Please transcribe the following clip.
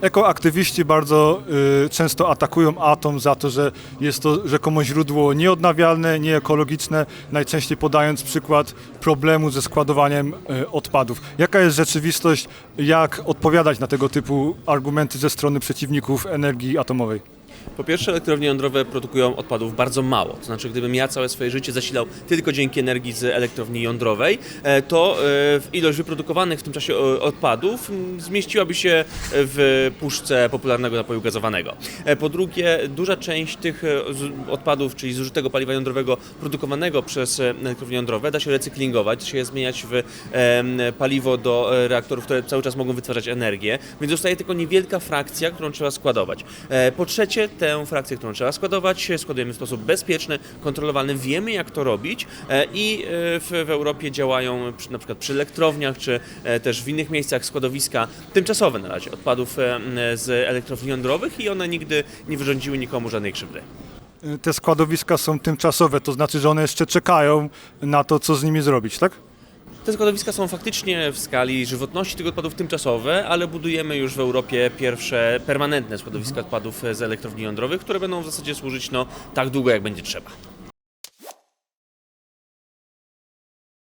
Ekoaktywiści bardzo y, często atakują atom za to, że jest to rzekomo źródło nieodnawialne, nieekologiczne, najczęściej podając przykład problemu ze składowaniem y, odpadów. Jaka jest rzeczywistość, jak odpowiadać na tego typu argumenty ze strony przeciwników energii atomowej? Po pierwsze, elektrownie jądrowe produkują odpadów bardzo mało. To znaczy, gdybym ja całe swoje życie zasilał tylko dzięki energii z elektrowni jądrowej, e, to e, ilość wyprodukowanych w tym czasie e, odpadów zmieściłaby się w puszce popularnego napoju gazowanego. Po drugie, duża część tych odpadów, czyli zużytego paliwa jądrowego produkowanego przez elektrownie jądrowe, da się recyklingować, da się je zmieniać w paliwo do reaktorów, które cały czas mogą wytwarzać energię, więc zostaje tylko niewielka frakcja, którą trzeba składować. Po trzecie, tę frakcję, którą trzeba składować, składujemy w sposób bezpieczny, kontrolowalny, wiemy jak to robić e, i e, w, w Europie działają przy, na przykład przy elektrowniach, czy e, też w innych miejscach składowiska tymczasowe na razie odpadów z elektrowni jądrowych i one nigdy nie wyrządziły nikomu żadnej krzywdy. Te składowiska są tymczasowe, to znaczy, że one jeszcze czekają na to, co z nimi zrobić, tak? Te składowiska są faktycznie w skali żywotności tych odpadów tymczasowe, ale budujemy już w Europie pierwsze permanentne składowiska odpadów z elektrowni jądrowych, które będą w zasadzie służyć no, tak długo, jak będzie trzeba.